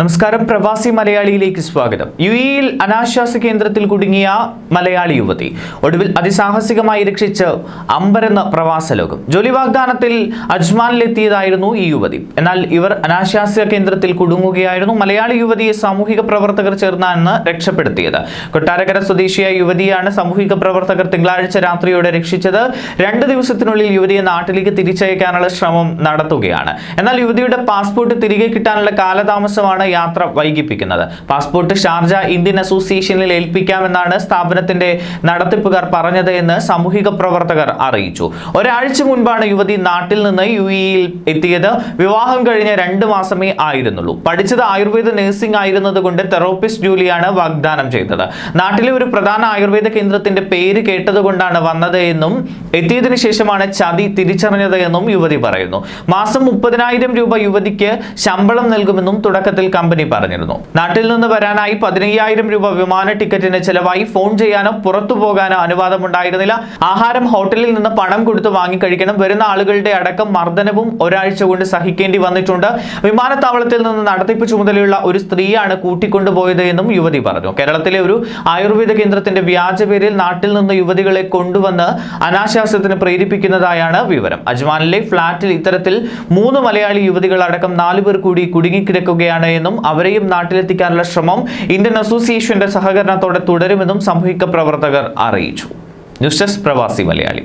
നമസ്കാരം. പ്രവാസി മലയാളിയിലേക്ക് സ്വാഗതം. യു ഇയിൽ അനാശ്വാസ കേന്ദ്രത്തിൽ കുടുങ്ങിയ മലയാളി യുവതി ഒടുവിൽ അതിസാഹസികമായി രക്ഷിച്ച് അമ്പരന്ന പ്രവാസ ലോകം ജോലി വാഗ്ദാനത്തിൽ അജ്മാനിലെത്തിയതായിരുന്നു ഈ യുവതി. എന്നാൽ ഇവർ അനാശ്വാസ കേന്ദ്രത്തിൽ കുടുങ്ങുകയായിരുന്നു മലയാളി യുവതിയെ സാമൂഹിക പ്രവർത്തകർ ചേർന്നാണ് രക്ഷപ്പെടുത്തിയത്. കൊട്ടാരക്കര സ്വദേശിയായ യുവതിയാണ് സാമൂഹിക പ്രവർത്തകർ തിങ്കളാഴ്ച രാത്രിയോടെ രക്ഷിച്ചത്. രണ്ട് ദിവസത്തിനുള്ളിൽ യുവതിയെ നാട്ടിലേക്ക് തിരിച്ചയക്കാനുള്ള ശ്രമം നടത്തുകയാണ്. എന്നാൽ യുവതിയുടെ പാസ്പോർട്ട് തിരികെ കിട്ടാനുള്ള കാലതാമസമാണ് യാത്ര വൈകിപ്പിക്കുന്നത്. പാസ്പോർട്ട് ഷാർജ ഇന്ത്യൻ അസോസിയേഷനിൽ ഏൽപ്പിക്കാമെന്നാണ് സ്ഥാപനത്തിന്റെ നടത്തിപ്പുകാർ പറഞ്ഞത് എന്ന് സാമൂഹിക പ്രവർത്തകർ അറിയിച്ചു. ഒരാഴ്ച മുൻപാണ് യുവതി നാട്ടിൽ നിന്ന് യു ഇയിൽ എത്തിയത്. വിവാഹം കഴിഞ്ഞ രണ്ട് മാസമേ ആയിരുന്നുള്ളൂ. പഠിച്ചത് ആയുർവേദ നഴ്സിംഗ് ആയിരുന്നതുകൊണ്ട് തെറോപ്പിസ്റ്റ് ജോലിയാണ് വാഗ്ദാനം ചെയ്തത്. നാട്ടിലെ ഒരു പ്രധാന ആയുർവേദ കേന്ദ്രത്തിന്റെ പേര് കേട്ടതുകൊണ്ടാണ് വന്നത് എന്നും എത്തിയതിനു ശേഷമാണ് ചതി തിരിച്ചറിഞ്ഞത് എന്നും യുവതി പറയുന്നു. മാസം മുപ്പതിനായിരം രൂപ യുവതിക്ക് ശമ്പളം നൽകുമെന്നും തുടക്കത്തിൽ കമ്പനി പറഞ്ഞിരുന്നു. നാട്ടിൽ നിന്ന് വരാനായി പതിനയ്യായിരം രൂപ വിമാന ടിക്കറ്റിന് ചെലവായി ഫോൺ ചെയ്യാനോ പുറത്തു പോകാനോ അനുവാദമുണ്ടായിരുന്നില്ല. ആഹാരം ഹോട്ടലിൽ നിന്ന് പണം കൊടുത്ത് വാങ്ങിക്കഴിക്കണം വരുന്ന ആളുകളുടെ അടക്കം മർദ്ദനവും ഒരാഴ്ച കൊണ്ട് സഹിക്കേണ്ടി വന്നിട്ടുണ്ട്. വിമാനത്താവളത്തിൽ നിന്ന് നടത്തിപ്പ് ചുമതലയുള്ള ഒരു സ്ത്രീയാണ് കൂട്ടിക്കൊണ്ടുപോയത് എന്നും യുവതി പറഞ്ഞു. കേരളത്തിലെ ഒരു ആയുർവേദ കേന്ദ്രത്തിന്റെ വ്യാജ പേരിൽ നാട്ടിൽ നിന്ന് യുവതികളെ കൊണ്ടുവന്ന് അനാശാസ്യത്തിന് പ്രേരിപ്പിക്കുന്നതായാണ് വിവരം. അജ്മാനിലെ ഫ്ളാറ്റിൽ ഇത്തരത്തിൽ മൂന്ന് മലയാളി യുവതികൾ അടക്കം നാലു പേർ കൂടി കുടുങ്ങിക്കിടക്കുകയാണ് എന്നും അവരെയും നാട്ടിലെത്തിക്കാനുള്ള ശ്രമം ഇന്ത്യൻ അസോസിയേഷന്റെ സഹകരണത്തോടെ തുടരുമെന്നും സാമൂഹിക പ്രവർത്തകർ അറിയിച്ചു. ന്യൂസ് ഡെസ്ക് പ്രവാസി മലയാളി.